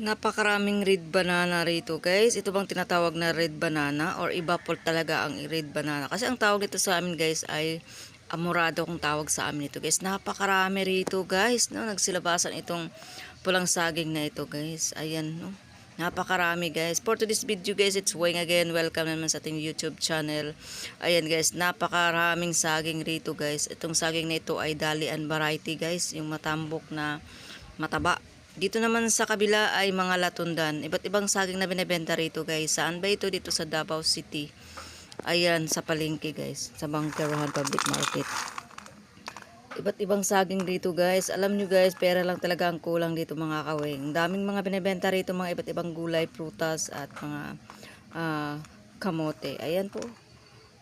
Napakaraming red banana rito guys. Ito bang tinatawag na red banana or iba po talaga ang red banana. Kasi ang tawag nito sa amin guys ay amorado kung tawag sa amin ito guys. Napakarami rito guys. No? Nagsilabasan itong pulang saging na ito guys. Ayan no. Napakarami guys. For today's video guys, it's Wayne again. Welcome naman sa ating YouTube channel. Ayan guys, napakaraming saging rito guys. Itong saging na ito ay dalian variety guys. Yung matambok na mataba. Dito naman sa kabila ay mga latundan. Iba't ibang saging na binebenta rito guys. Saan ba ito? Dito sa Davao City. Ayan, sa palengke guys. Sa Bangkerohan Public Market. Iba't ibang saging dito guys. Alam nyo guys, pera lang talaga ang kulang dito mga kawing. Daming mga binebenta rito, mga iba't ibang gulay, prutas at mga ah, kamote. Ayan po.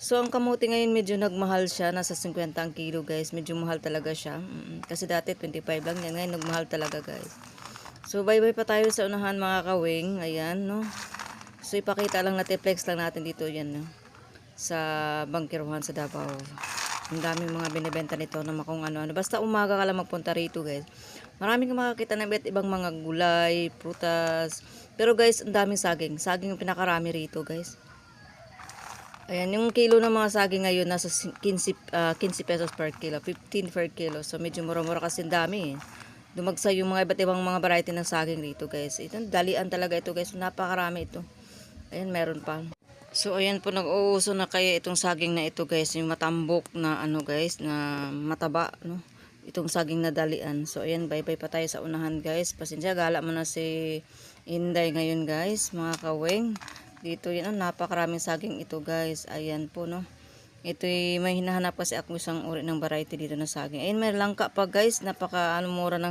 So ang kamote ngayon medyo nagmahal siya. Nasa 50 ang kilo guys. Medyo mahal talaga siya. Kasi dati 25 lang yan. Ngayon nagmahal talaga guys. So bye-bye pa tayo sa unahan mga kawing. Ayan no. So ipakita lang natin, flex lang natin dito yan no. Sa Bangkiruhan sa Davao. Ang daming mga binibenta nito na kung ano-ano. Basta umaga ka lang magpunta rito guys. Maraming makakita ng iba't ibang mga gulay, prutas. Pero guys, ang daming saging. Saging yung pinakarami rito guys. Ayan, yung kilo ng mga saging ngayon nasa 15, ah, 15 pesos per kilo, 15 per kilo. So medyo mura-mura kasi dami eh. Dumagsa yung mga iba't ibang mga variety ng saging rito guys. Ito, dalian talaga ito guys. Napakarami ito. Ayan, meron pa. So ayan po nag-uuso na kaya itong saging na ito guys, yung matambok na ano guys, na mataba no. Itong saging na dalian. So ayan, bye-bye pa tayo sa unahan guys. Pasensya, gala mo na si Inday ngayon guys, mga kaweng. Dito yan, oh, napakaraming saging ito guys. Ayan po no. Ito may hinahanap kasi ako isang uri ng variety dito na saging. Ayun, may langka pa guys. Napaka ano, mura ng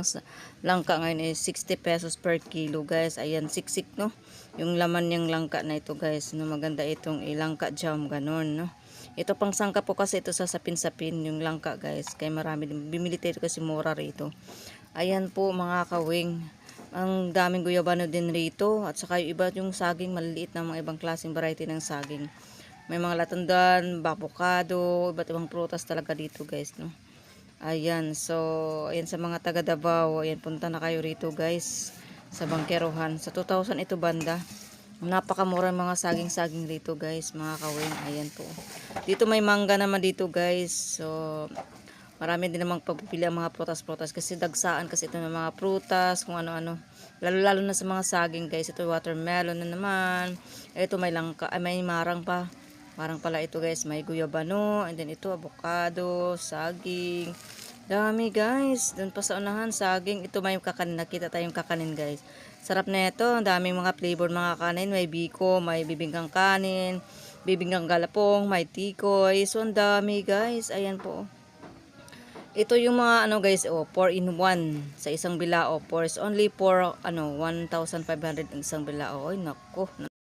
langka ngayon is 60 pesos per kilo guys. Ayan, siksik no. Yung laman niyang langka na ito guys. No, maganda itong ilangka jam ganun no. Ito pang sangka po kasi ito sa sapin-sapin yung langka guys. Kaya marami din. Bimili tayo kasi mura rito. Ayan po mga kawing. Ang daming guyabano din rito. At saka yung iba yung saging maliliit na mga ibang klaseng variety ng saging. May mga latundan, bakokado, iba't ibang prutas talaga dito guys, no. Ayan, so ayan sa mga taga Davao, ayan punta na kayo rito guys sa Bangkerohan. Sa 2,000 ito banda. Napakamura mga saging-saging rito guys, mga kawin. Ayan po. Dito may mangga naman dito guys. So marami din namang pagpipili ang mga prutas-prutas kasi dagsaan kasi ito ng mga prutas, kung ano-ano. Lalo-lalo na sa mga saging guys. Ito watermelon na naman. Ito may langka, ay, may marang pa. Marang pala ito guys. May guyabano. And then ito avocado, saging. Dami guys. Doon pa sa unahan, saging. Ito may kakanin. Nakita tayong kakanin guys. Sarap na ito. Daming mga flavor mga kanin. May biko, may bibingkang kanin, bibingkang galapong, may tikoy. So ang dami guys. Ayan po. Ito yung mga ano guys, oh, 4 in 1 sa isang bilao. 4 is only for ano 1,500 ang isang bilao. Oy, nako.